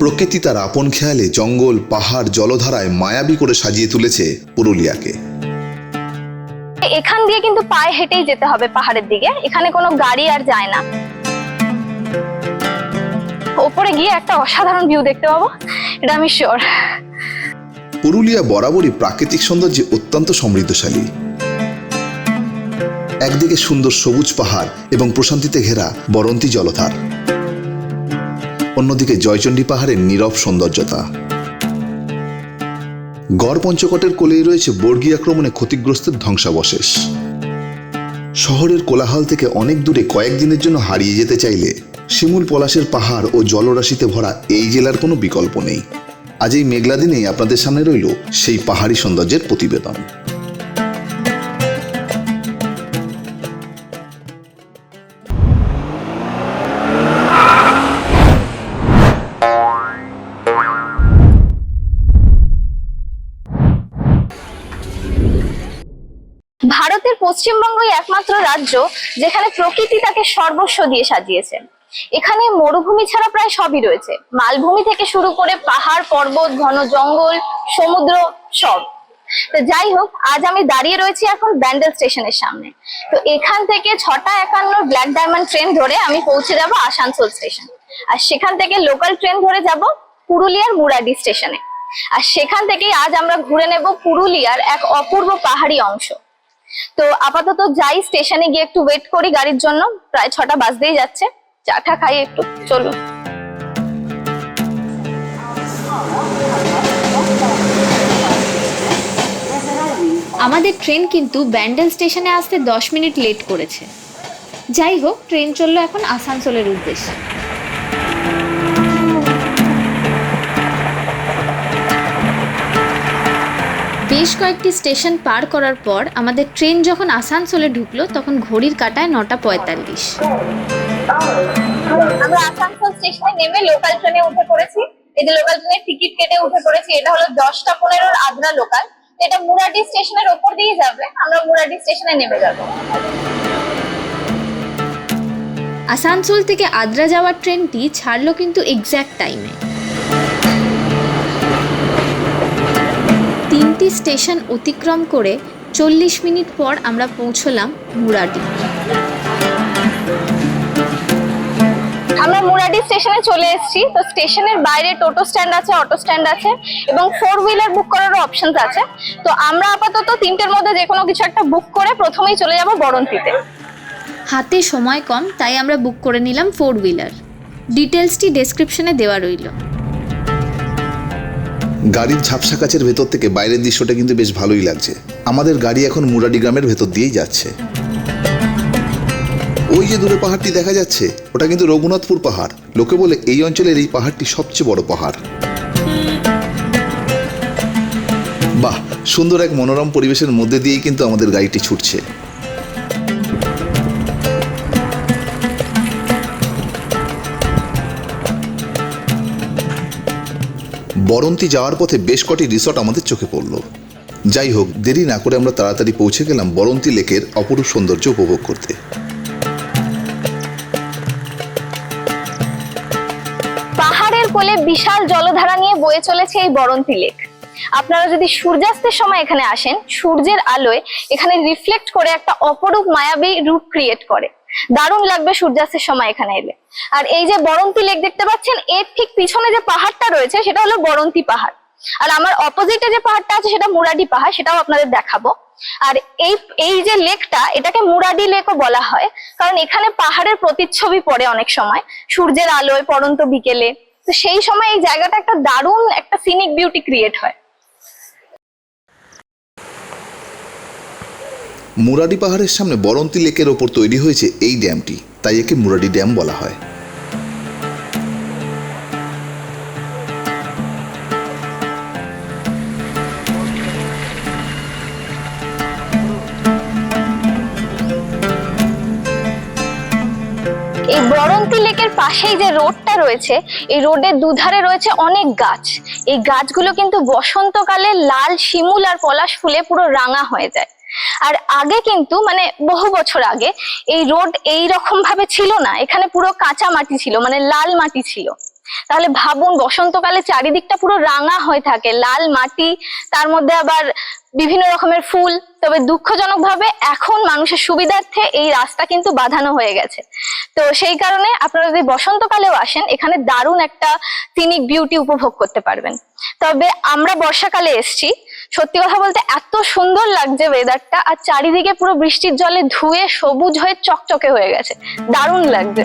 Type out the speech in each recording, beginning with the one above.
প্রকৃতি তার আপন খেয়ালে জঙ্গল পাহাড় জলধারায় মায়াবী করে সাজিয়ে তুলেছে পুরুলিয়াকে। এখান দিয়ে কিন্তু পায়ে হেঁটেই যেতে হবে পাহাড়ের দিকে। এখানে কোনো গাড়ি আর যায় না। ওপরে গিয়ে একটা অসাধারণ ভিউ দেখতে পাবো এটা আমি শিওর পুরুলিয়া বরাবরই প্রাকৃতিক সৌন্দর্যে অত্যন্ত সমৃদ্ধশালী। একদিকে সুন্দর সবুজ পাহাড় এবং প্রশান্তিতে ঘেরা বরন্তি জলধার। অন্যদিকে জয়চণ্ডী পাহাড়ের নীরব সৌন্দর্যতা। গড় পঞ্চকটের কোলেই রয়েছে বর্গী আক্রমণে ক্ষতিগ্রস্তের ধ্বংসাবশেষ। শহরের কোলাহল থেকে অনেক দূরে কয়েকদিনের জন্য হারিয়ে যেতে চাইলে শিমুল পলাশের পাহাড় ও জলরাশিতে ভরা এই জেলার কোনো বিকল্প নেই। আজ এই মেঘলা দিনেই আপনাদের সামনে রইল সেই পাহাড়ি সৌন্দর্যের প্রতিবেদন। একমাত্র রাজ্য যেখানে প্রকৃতি তাকে সর্বস্ব দিয়ে সাজিয়েছে। এখানে মরুভূমি ছাড়া প্রায় সবই রয়েছে। মালভূমি থেকে শুরু করে পাহাড়, পর্বত, ঘন জঙ্গল, সমুদ্র, সব। তো যাই হোক, আজ আমি দাঁড়িয়ে রয়েছি এখন ব্যান্ডেল স্টেশনের সামনে। তো এখান থেকে ছটা একান্ন ব্ল্যাক ডায়মন্ড ট্রেন ধরে আমি পৌঁছে যাব আসানসোল স্টেশন। আর সেখান থেকে লোকাল ট্রেন ধরে যাব পুরুলিয়ার মুরাডি স্টেশনে। আর সেখান থেকেই আজ আমরা ঘুরে নেব পুরুলিয়ার এক অপূর্ব পাহাড়ি অংশ। তো আপাতত যাই স্টেশনে গিয়ে একটু ওয়েট করি গাড়ির জন্য। প্রায় ছটা বাজতেই যাচ্ছে। চাটা খাই একটু, চলুন। আমাদের ট্রেন কিন্তু ব্যান্ডেল স্টেশনে আসতে দশ মিনিট লেট করেছে। যাই হোক ট্রেন চলল এখন আসানসোলের উদ্দেশ্যে। বেশ কয়েকটি স্টেশন পার করার পর আমাদের ট্রেন যখন আসানসোলে ঢুকলো তখন ঘড়ির কাটায় নটা পঁয়তাল্লিশ। আমরা আসানসোল স্টেশনে নেমে লোকাল ট্রেনে উঠে পড়েছি। এই যে লোকাল ট্রেনের টিকিট কেটে উঠে পড়েছি এটা হলো দশটা পনেরোর আদ্রা লোকাল এটা মুরাডি স্টেশনের ওপর দিয়ে যাবে আমরা মুরাডি স্টেশনে নেমে যাব। আসানসোল থেকে আদ্রা যাওয়ার ট্রেনটি ছাড়লো কিন্তু এক্স্যাক্ট টাইমে তিনটি স্টেশন অতিক্রম করে চল্লিশ মিনিট পর আমরা পৌঁছলাম মুরাডি। আমরা মুরাডি স্টেশনে চলে এসেছি। তো স্টেশনের বাইরে টোটো স্ট্যান্ড আছে অটো স্ট্যান্ড আছে এবং ফোর হুইলার বুক করারও অপশন আছে। তো আমরা আপাতত তিনটের মধ্যে যে কোনো কিছু একটা বুক করে প্রথমেই চলে যাব বরন্তিতে। হাতে সময় কম তাই আমরা বুক করে নিলাম ফোর হুইলার ডিটেলসটি ডেসক্রিপশনে দেওয়া রইল। গাড়ির ঝাপসা কাচের ভেতর থেকে বাইরের দৃশ্যটা কিন্তু বেশ ভালোই লাগছে। আমাদের গাড়ি এখন মুরাডি গ্রামের ভেতর দিয়েই যাচ্ছে। ওই যে দূরে পাহাড়টি দেখা যাচ্ছে, ওটা কিন্তু রঘুনাথপুর পাহাড়। লোকে বলে এই অঞ্চলের এই পাহাড়টি সবচেয়ে বড় পাহাড়। বাহ, সুন্দর এক মনোরম পরিবেশের মধ্যে দিয়েই কিন্তু আমাদের গাড়িটি ছুটছে। বরন্তি যাওয়ার পথে বেশ কটি রিসর্ট আমাদের চোখে পড়ল। যাই হোক, দেরি না করে আমরা তাড়াতাড়ি পৌঁছে গেলাম বরন্তি লেকের অপরূপ সৌন্দর্য উপভোগ করতে। পাহাড়ের কোলে বিশাল জলধারা নিয়ে বয়ে চলেছে এই বরন্তি লেক। আপনারা যদি সূর্যাস্তের সময় এখানে আসেন, সূর্যের আলোয় এখানে রিফ্লেক্ট করে একটা অপরূপ মায়াবী রূপ ক্রিয়েট করে। দারুণ লাগবে সূর্যাস্তের সময় এখানে এলে। আর এই যে বরন্তি লেক দেখতে পাচ্ছেন, এর ঠিক পিছনে যে পাহাড়টা রয়েছে, সেটা হলো বরন্তি পাহাড়। আর আমার অপোজিটে যে পাহাড়টা আছে, সেটা মুরাডি পাহাড়, সেটাও আপনাদের দেখাবো। আর এই এই যে লেকটা এটাকে মুরাডি লেকও বলা হয়, কারণ এখানে পাহাড়ের প্রতিচ্ছবি পড়ে অনেক সময়। সূর্যের আলোয় পড়ন্ত বিকেলে। তো সেই সময় এই জায়গাটা একটা দারুণ একটা সিনিক বিউটি ক্রিয়েট হয়। মুরাডি পাহাড়ের সামনে বরন্তি লেকের ওপর তৈরি হয়েছে এই ড্যামটি, তাই একে মুরাডি ড্যাম বলা হয়। এই বরন্তি লেকের পাশেই যে রোডটা রয়েছে, এই রোডের দুধারে রয়েছে অনেক গাছ। এই গাছগুলো কিন্তু বসন্তকালে লাল শিমুল আর পলাশ ফুলে পুরো রাঙা হয়ে যায়। আর আগে কিন্তু মানে বহু বছর আগে, এই রোড এই রকম ভাবে ছিল না। এখানে পুরো কাঁচা মাটি ছিল মানে লাল মাটি ছিল। তাহলে ভাবুন, বসন্তকালে চারিদিকটা পুরো রাঙা হয়ে থাকে, লাল মাটি, তার মধ্যে আবার বিভিন্ন রকমের ফুল। তবে দুঃখজনক ভাবে এখন মানুষের সুবিধার্থে এই রাস্তা কিন্তু বাঁধানো হয়ে গেছে। তো সেই কারণে আপনারা যদি বসন্তকালেও আসেন, এখানে দারুণ একটা সিনিক বিউটি উপভোগ করতে পারবেন। তবে আমরা বর্ষাকালে এসছি সত্যি কথা বলতে এত সুন্দর লাগছে ওয়েদারটা আর চারিদিকে পুরো বৃষ্টির জলে ধুয়ে সবুজ হয়ে চকচকে হয়ে গেছে। দারুণ লাগছে।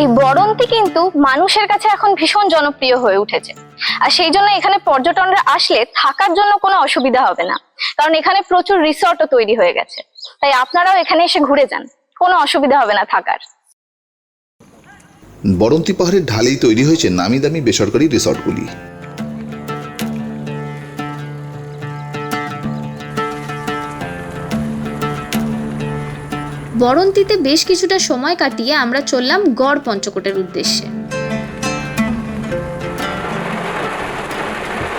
এই বরন্তি কিন্তু মানুষের কাছে এখন ভীষণ জনপ্রিয় হয়ে উঠেছে। আর সেই জন্য এখানে পর্যটনরা আসলে থাকার জন্য কোনো অসুবিধা হবে না। কারণ এখানে প্রচুর রিসর্টও তৈরি হয়ে গেছে। তাই আপনারাও এখানে এসে ঘুরে যান। কোনো অসুবিধা হবে না থাকার। বরন্তি পাহাড়ের ঢালেই তৈরি হয়েছে নামি দামি বেসরকারি রিসর্টগুলি। বরন্তিতে বেশ কিছুটা সময় কাটিয়ে আমরা চললাম গড় পঞ্চকোটের উদ্দেশ্যে।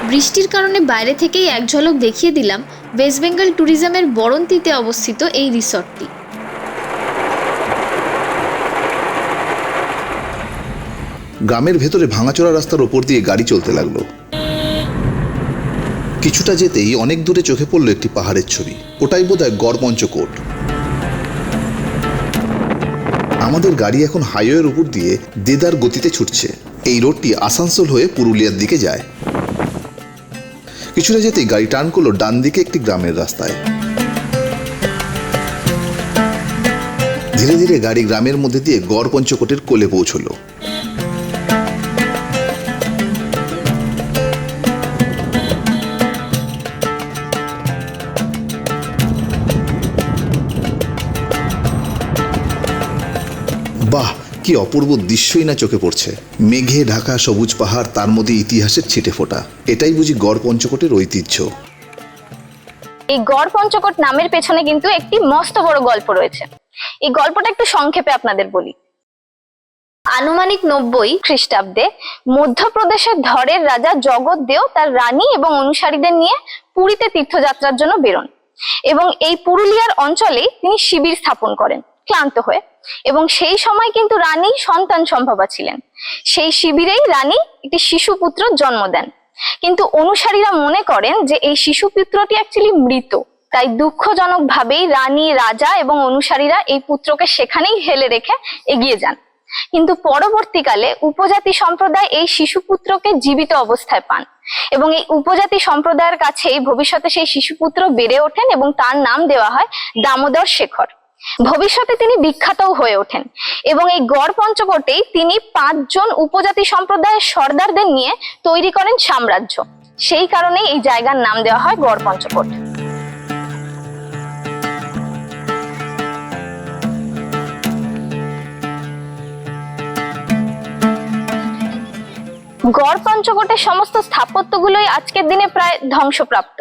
বৃষ্টির কারণে বাইরে থেকেই এক ঝলক দেখিয়ে দিলাম, ওয়েস্ট বেঙ্গল ট্যুরিজমের বরন্তিতে অবস্থিত এই রিসর্টটি। গ্রামের ভেতরে ভাঙাচোরা রাস্তার ওপর দিয়ে গাড়ি চলতে লাগল। কিছুটা যেতেই অনেক দূরে চোখে পড়ল একটি পাহাড়ের ছবি। ওটাই বোধহয় গড় পঞ্চকোট আমাদের গাড়ি এখন হাইওয়ের উপর দিয়ে দেদার গতিতে ছুটছে। এই রোডটি আসানসোল হয়ে পুরুলিয়ার দিকে যায়। কিছুটা যেতেই গাড়ি টার্ন করল ডান দিকে একটি গ্রামের রাস্তায়। ধীরে ধীরে গাড়ি গ্রামের মধ্যে দিয়ে গড় পঞ্চকোটের কোলে পৌঁছলো। কি অপূর্ব দৃশ্যই না চোখে পড়ছে। মেঘে ঢাকা সবুজ পাহাড়, তার মধ্যে ইতিহাসের ছিটে ফোটা। এটাই বুঝি গড় পঞ্চকোটের ঐতিহ্য। এই গড় পঞ্চকোট নামের পেছনে কিন্তু একটি মস্ত বড় গল্প রয়েছে। এই গল্পটা একটু সংক্ষেপে আপনাদের বলি। আনুমানিক নব্বই খ্রিস্টাব্দে মধ্যপ্রদেশের ধরের রাজা জগৎদেও তার রানী এবং অনুসারীদের নিয়ে পুরীতে তীর্থযাত্রার জন্য বেরোন। এবং এই পুরুলিয়ার অঞ্চলেই তিনি শিবির স্থাপন করেন, ক্লান্ত হয়ে। এবং সেই সময় কিন্তু রানী সন্তান সম্ভবা ছিলেন। সেই শিবিরেই রানী একটি শিশু পুত্র জন্ম দেন। কিন্তু অনুসারীরা মনে করেন যে এই শিশু পুত্রটি অ্যাকচুয়ালি মৃত। তাই দুঃখজনক ভাবেই রানী, রাজা এবং অনুসারীরা এই পুত্রকে সেখানেই হেলে রেখে এগিয়ে যান। কিন্তু পরবর্তীকালে উপজাতি সম্প্রদায় এই শিশু পুত্রকে জীবিত অবস্থায় পান এবং এই উপজাতি সম্প্রদায়ের কাছেই ভবিষ্যতে সেই শিশুপুত্র বেড়ে ওঠেন এবং তার নাম দেওয়া হয় দামোদর শেখর। ভবিষ্যতে তিনি বিখ্যাতও হয়ে ওঠেন। এবং এই গড় পঞ্চকোটেই তিনি পাঁচজন উপজাতি সম্প্রদায়ের সর্দারদের নিয়ে তৈরি করেন সাম্রাজ্য। সেই কারণেই এই জায়গার নাম দেওয়া হয় গড় পঞ্চকোট গড় পঞ্চকোটের সমস্ত স্থাপত্যগুলোই আজকের দিনে প্রায় ধ্বংসপ্রাপ্ত।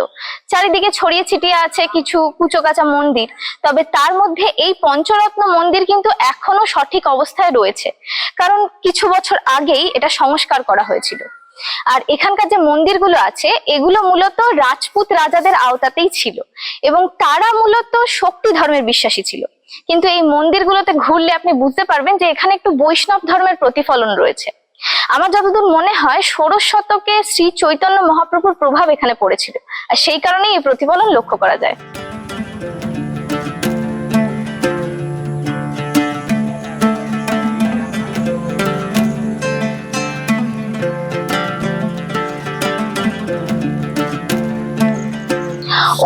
চারিদিকে ছড়িয়ে ছিটিয়ে আছে কিছু কুচোকাচা মন্দির, তবে তার মধ্যে এই পঞ্চরত্ন মন্দির কিন্তু এখনও সঠিক অবস্থায় রয়েছে, কারণ কিছু বছর আগেই এটা সংস্কার করা হয়েছিল। আর এখানকার যে মন্দিরগুলো আছে, এগুলো মূলত রাজপুত রাজাদের আওতাতেই ছিল এবং তারা মূলত শক্তি ধর্মের বিশ্বাসী ছিল। কিন্তু এই মন্দিরগুলোতে ঘুরলে আপনি বুঝতে পারবেন যে এখানে একটু বৈষ্ণব ধর্মের প্রতিফলন রয়েছে। আমার যতদূর মনে হয়, ষোড়শ শতকে শ্রী চৈতন্য মহাপ্রভুর প্রভাব এখানে পড়েছিল। আর সেই কারণেই এই প্রতিফলন লক্ষ্য করা যায়।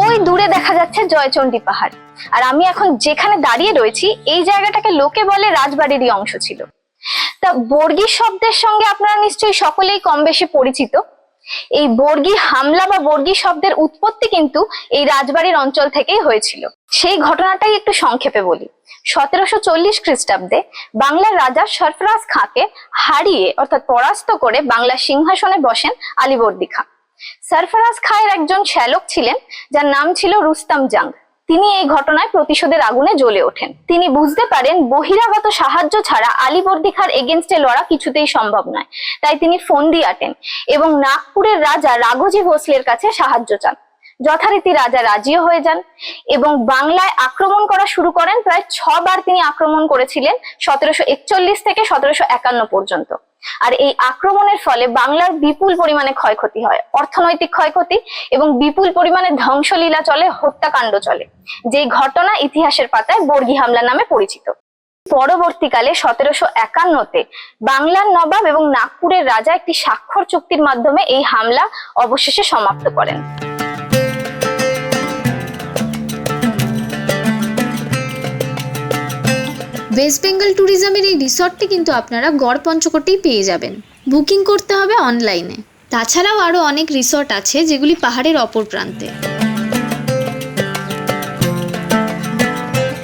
ওই দূরে দেখা যাচ্ছে জয়চণ্ডী পাহাড়। আর আমি এখন যেখানে দাঁড়িয়ে রয়েছি, এই জায়গাটাকে লোকে বলে রাজবাড়িরই অংশ ছিল। তা বর্গী শব্দের সঙ্গে আপনারা নিশ্চয়ই সকলেই কম বেশি পরিচিত। এই বর্গী হামলা বা বর্গী শব্দের উৎপত্তি কিন্তু এই রাজবাড়ির অঞ্চল থেকেই হয়েছিল। সেই ঘটনাটাই একটু সংক্ষেপে বলি। সতেরোশো চল্লিশ খ্রিস্টাব্দে বাংলার রাজা সরফরাজ খাঁকে হারিয়ে, অর্থাৎ পরাস্ত করে বাংলার সিংহাসনে বসেন আলিবর্দী খাঁ। সরফরাজ খাঁয়ের একজন শ্যালক ছিলেন, যার নাম ছিল রুস্তাম জাং। তিনি এই ঘটনায় প্রতিশোধের আগুনে জ্বলে ওঠেন। তিনি বুঝতে পারেন, বহিরাগত সাহায্য ছাড়া আলিবর্দী খাঁর এগেনস্টে লড়া কিছুতেই সম্ভব নয়। তাই তিনি ফন্দি আটেন এবং নাগপুরের রাজা রাঘোজি ভোসলের কাছে সাহায্য চান। যথারীতি রাজা রাজিও হয়ে যান এবং বাংলায় আক্রমণ করা শুরু করেন প্রায় ছবার তিনি আক্রমণ করেছিলেন সতেরোশো একচল্লিশ থেকে সতেরোশো একান্ন পর্যন্ত। আর এই আক্রমণের ফলে বাংলার বিপুল পরিমাণে ক্ষয়ক্ষতি হয়। অর্থনৈতিক ক্ষয়ক্ষতি এবং বিপুল পরিমাণে ধ্বংসলীলা চলে, হত্যাকাণ্ড চলে। যেই ঘটনা ইতিহাসের পাতায় বর্গী হামলা নামে পরিচিত। পরবর্তীকালে সতেরোশো একান্নতে বাংলার নবাব এবং নাগপুরের রাজা একটি স্বাক্ষর চুক্তির মাধ্যমে এই হামলা অবশেষে সমাপ্ত করেন। ওয়েস্ট বেঙ্গল ট্যুরিজমের এই রিসর্টটি কিন্তু আপনারা গড় পঞ্চকোটেই পেয়ে যাবেন। বুকিং করতে হবে অনলাইনে তাছাড়াও আরও অনেক রিসর্ট আছে যেগুলি পাহাড়ের অপর প্রান্তে।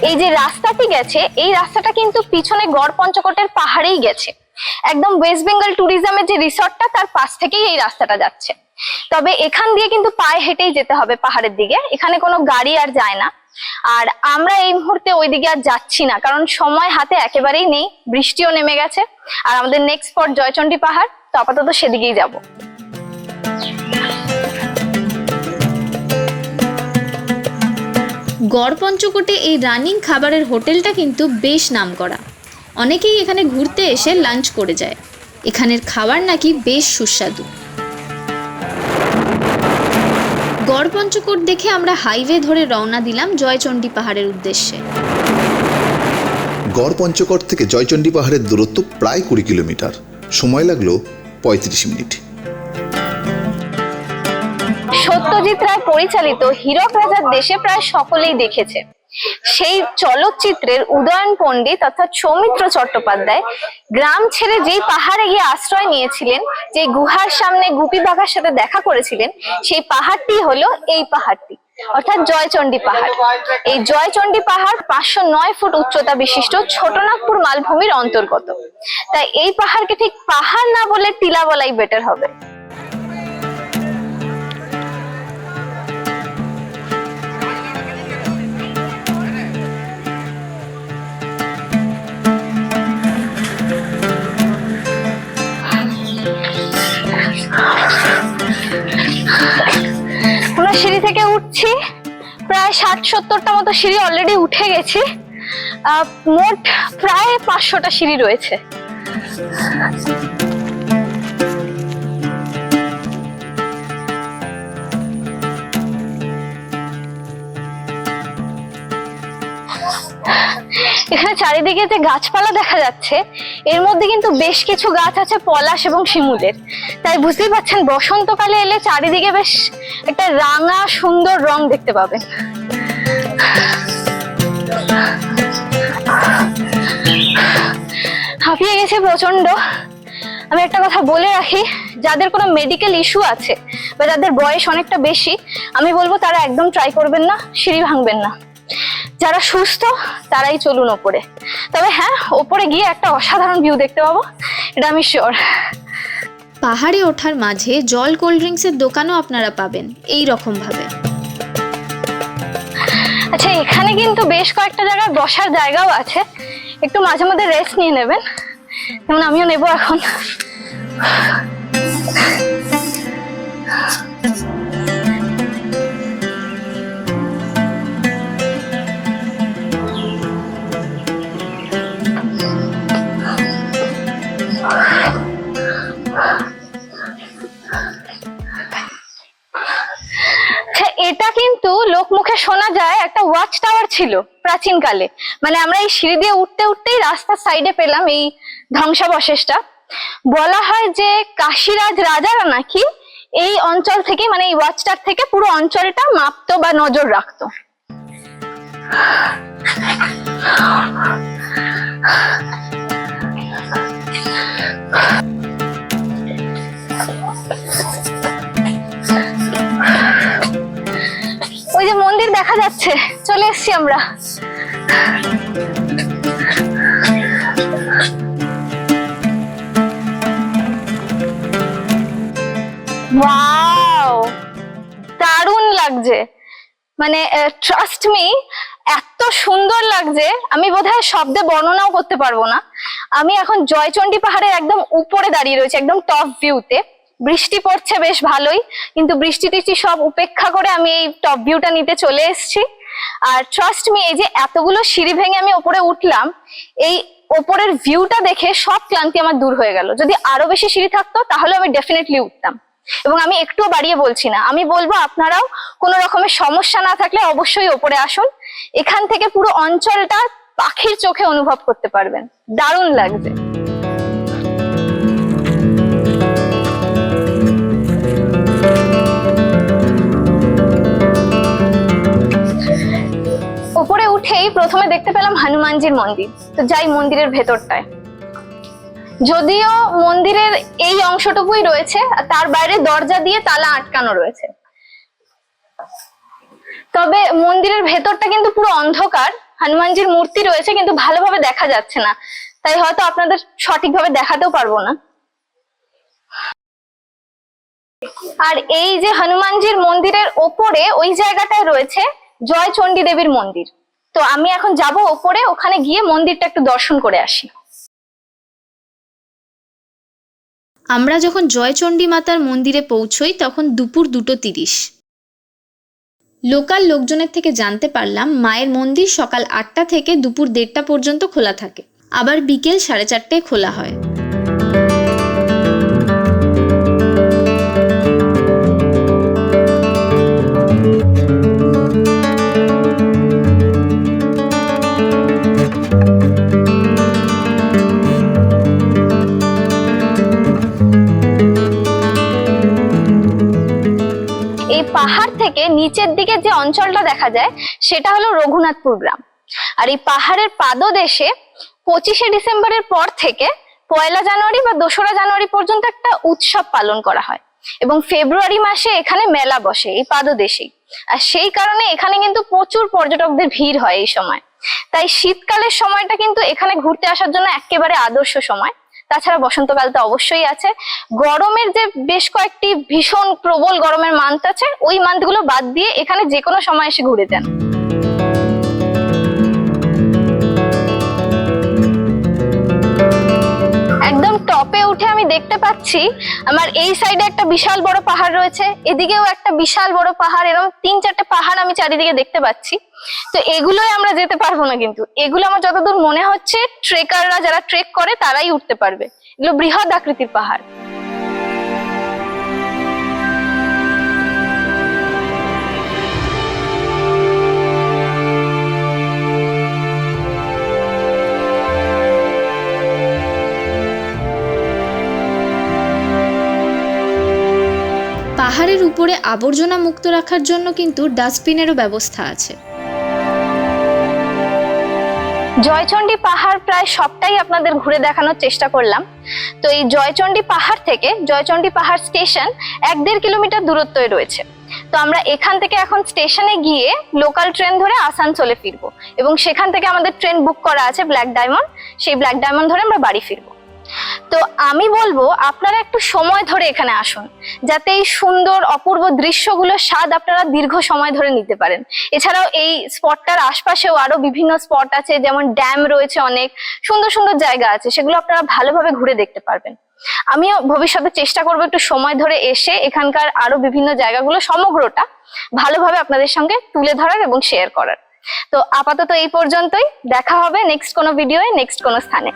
এই যে রাস্তাটি গেছে এই রাস্তাটা কিন্তু পিছনে গড় পঞ্চকোটের পাহাড়েই গেছে। একদম ওয়েস্ট বেঙ্গল ট্যুরিজমের যে রিসর্টটা তার পাশ থেকেই এই রাস্তাটা যাচ্ছে। তবে এখান দিয়ে কিন্তু পায়ে হেঁটেই যেতে হবে পাহাড়ের দিকে। এখানে কোনো গাড়ি আর যায় না। আর আমরা এই মুহূর্তে ওইদিকে আর যাচ্ছি না, কারণ সময় হাতে একেবারেই নেই, বৃষ্টিও নেমে গেছে। আর আমাদের নেক্সট স্পট জয়চন্ডী পাহাড়, তো আপাতত সেদিকেই যাব। গড় পঞ্চকোটে এই রানিং খাবারের হোটেলটা কিন্তু বেশ নামকরা। অনেকেই এখানে ঘুরতে এসে লাঞ্চ করে যায়। এখানের খাবার নাকি বেশ সুস্বাদু। গড় পঞ্চকোট দেখে আমরা হাইওয়ে ধরে রওনা দিলাম জয়চণ্ডী পাহাড়ের উদ্দেশ্যে। গড় পঞ্চকোট থেকে জয়চণ্ডী পাহাড়ের দূরত্ব প্রায় কুড়ি কিলোমিটার। সময় লাগল পঁয়ত্রিশ মিনিট। সত্যজিৎ রায় পরিচালিত হীরক রাজার দেশে প্রায় সকলেই দেখেছে। সেই চলচ্চিত্রের উদয়ন পণ্ডিত অর্থাৎ সৌমিত্র চট্টোপাধ্যায় গ্রাম ছেড়ে যেই পাহাড়ে গিয়ে আশ্রয় নিয়েছিলেন যে গুহার সামনে গুপি বাঘার সাথে দেখা করেছিলেন, সেই পাহাড়টি হলো এই পাহাড়টি, অর্থাৎ জয়চন্ডী পাহাড়। এই জয়চন্ডী পাহাড় পাঁচশো নয় ফুট উচ্চতা বিশিষ্ট ছোটনাগপুর মালভূমির অন্তর্গত। তাই এই পাহাড়কে ঠিক পাহাড় না বলে টিলা বলাই বেটার হবে। আমরা সিঁড়ি থেকে উঠছি। প্রায় ষাট, সত্তরটা মতো সিঁড়ি অলরেডি উঠে গেছি। মোট প্রায় পাঁচশোটা সিঁড়ি রয়েছে। এখানে চারিদিকে যে গাছপালা দেখা যাচ্ছে, এর মধ্যে কিন্তু বেশ কিছু গাছ আছে পলাশ এবং শিমুলের। তাই বুঝতেই পারছেন, বসন্তকালে এলে চারিদিকে বেশ একটা রাঙা, সুন্দর রং দেখতে পাবেন। হাঁপিয়ে গেছে প্রচণ্ড আমি একটা কথা বলে রাখি, যাদের কোনো মেডিকেল ইস্যু আছে বা যাদের বয়স অনেকটা বেশি, আমি বলব তারা একদম ট্রাই করবেন না, সিঁড়ি ভাঙবেন না। যারা সুস্থ তারাই চলুন ওপরে। তবে হ্যাঁ ওপরে গিয়ে একটা অসাধারণ ভিউ দেখতে পাবো এটা আমি শিওর পাহাড়ে ওঠার মাঝে জল কোল্ড ড্রিঙ্কসের দোকানও আপনারা পাবেন এই রকম ভাবে। আচ্ছা এখানে কিন্তু বেশ কয়েকটা জায়গায় বসার জায়গাও আছে। একটু মাঝে মধ্যে রেস্ট নিয়ে নেবেন। যেমন আমিও নেব এখন। ওয়াচ টাওয়ার ছিল প্রাচীনকালে। মানে আমরা এই সিঁড়ি দিয়ে উঠতে উঠতেই রাস্তার সাইডে পেলাম এই ধ্বংসাবশেষটা। বলা হয় যে কাশীরাজ রাজারা নাকি এই অঞ্চল থেকে মানে এই ওয়াচটার থেকে পুরো অঞ্চলটা মাপতো বা নজর রাখতো। দেখা যাচ্ছে। চলে এসছি আমরা। দারুণ লাগছে। মানে ট্রাস্ট মি এত সুন্দর লাগছে। আমি বোধহয় শব্দে বর্ণনাও করতে পারব না। আমি এখন জয়চন্ডী পাহাড়ের একদম উপরে দাঁড়িয়ে রয়েছে, একদম টপ ভিউতে বৃষ্টি পড়ছে বেশ ভালোই, কিন্তু বৃষ্টি টিষ্টি সব উপেক্ষা করে আমি এই টপ ভিউটা নিতে চলে এসেছি। আর ট্রাস্ট মি এই যে এতগুলো সিঁড়ি ভেঙে আমি ওপরে উঠলাম, এই ওপরের ভিউটা দেখে সব ক্লান্তি আমার দূর হয়ে গেল। যদি আরও বেশি সিঁড়ি থাকতো, তাহলে আমি ডেফিনেটলি উঠতাম। এবং আমি একটুও বাড়িয়ে বলছি না, আমি বলব আপনারাও কোনো রকমের সমস্যা না থাকলে অবশ্যই ওপরে আসুন। এখান থেকে পুরো অঞ্চলটা পাখির চোখে অনুভব করতে পারবেন। দারুণ লাগছে উঠেই প্রথমে দেখতে পেলাম হনুমানজির মন্দির। তো যাই মন্দিরের ভেতরটায়। যদিও মন্দিরের এই অংশটুকুই রয়েছে তার বাইরে দরজা দিয়ে তালা আটকানো রয়েছে। তবে মন্দিরের ভেতরটা কিন্তু পুরো অন্ধকার, হনুমানজির মূর্তি রয়েছে, কিন্তু ভালোভাবে দেখা যাচ্ছে না। তাই হয়তো আপনাদের সঠিকভাবে দেখাতেও পারব না। আর এই যে হনুমানজির মন্দিরের ওপরে ওই জায়গাটায় রয়েছে জয়চণ্ডী দেবীর মন্দির। তো আমি এখন যাব ওপরে, ওখানে গিয়ে মন্দিরটা একটু দর্শন করে আসি। আমরা যখন জয়চণ্ডী মাতার মন্দিরে পৌঁছই, তখন দুপুর দুটো তিরিশ। লোকাল লোকজনের থেকে জানতে পারলাম, মায়ের মন্দির সকাল আটটা থেকে দুপুর দেড়টা পর্যন্ত খোলা থাকে। আবার বিকেল সাড়ে চারটায় খোলা হয়। পাহাড় থেকে নিচের দিকে যে অঞ্চলটা দেখা যায়, সেটা হলো রঘুনাথপুর গ্রাম। আর এই পাহাড়ের পাদদেশে পঁচিশে ডিসেম্বরের পর থেকে পয়লা জানুয়ারি বা দোসরা জানুয়ারি পর্যন্ত একটা উৎসব পালন করা হয় এবং ফেব্রুয়ারি মাসে এখানে মেলা বসে, এই পাদদেশেই। আর সেই কারণে এখানে কিন্তু প্রচুর পর্যটকদের ভিড় হয় এই সময়। তাই শীতকালের সময়টা কিন্তু এখানে ঘুরতে আসার জন্য একেবারে আদর্শ সময়। তাছাড়া বসন্তকাল তো অবশ্যই আছে। গরমের যে বেশ কয়েকটি ভীষণ প্রবল গরমের মান্থ আছে, ওই মান্থগুলো বাদ দিয়ে এখানে যে কোনো সময় এসে ঘুরে যান। উঠে আমি দেখতে পাচ্ছি, আমার এই সাইডে একটা বিশাল বড় পাহাড় রয়েছে, এদিকেও একটা বিশাল বড় পাহাড় এরকম তিন চারটে পাহাড় আমি চারিদিকে দেখতে পাচ্ছি। তো এগুলোই আমরা যেতে পারব না কিন্তু, এগুলো আমার যতদূর মনে হচ্ছে ট্রেকাররা যারা ট্রেক করে তারাই উঠতে পারবে। এগুলো বৃহৎ আকৃতির পাহাড়। পাহাড়ের উপরে আবর্জনা মুক্ত রাখার জন্য কিন্তু ডাস্টবিনেরও ব্যবস্থা আছে। জয়চণ্ডী পাহাড় প্রায় সবটাই আপনাদের ঘুরে দেখানোর চেষ্টা করলাম। তো এই জয়চণ্ডী পাহাড় থেকে জয়চণ্ডী পাহাড় স্টেশন এক দেড় কিলোমিটার দূরত্বে রয়েছে। তো আমরা এখান থেকে এখন স্টেশনে গিয়ে লোকাল ট্রেন ধরে আসানসোলে ফিরবো এবং সেখান থেকে আমাদের ট্রেন বুক করা আছে ব্ল্যাক ডায়মন্ড। সেই ব্ল্যাক ডায়মন্ড ধরে আমরা বাড়ি ফিরবো। তো আমি বলব, আপনারা একটু সময় ধরে এখানে আসুন, যাতে এই সুন্দর অপূর্ব দৃশ্যগুলোর স্বাদ আপনারা দীর্ঘ সময় ধরে নিতে পারেন। এছাড়াও এই স্পটটার আশপাশেও আরও বিভিন্ন স্পট আছে, যেমন ড্যাম রয়েছে অনেক, সুন্দর সুন্দর জায়গা আছে, সেগুলো আপনারা ভালোভাবে ঘুরে দেখতে পারবেন। আমিও ভবিষ্যতে চেষ্টা করব একটু সময় ধরে এসে এখানকার আরও বিভিন্ন জায়গাগুলো, সমগ্রটা ভালোভাবে আপনাদের সঙ্গে তুলে ধরার এবং শেয়ার করার। তো আপাতত এই পর্যন্তই, দেখা হবে নেক্সট কোনো ভিডিওয়ে নেক্সট কোনো স্থানে।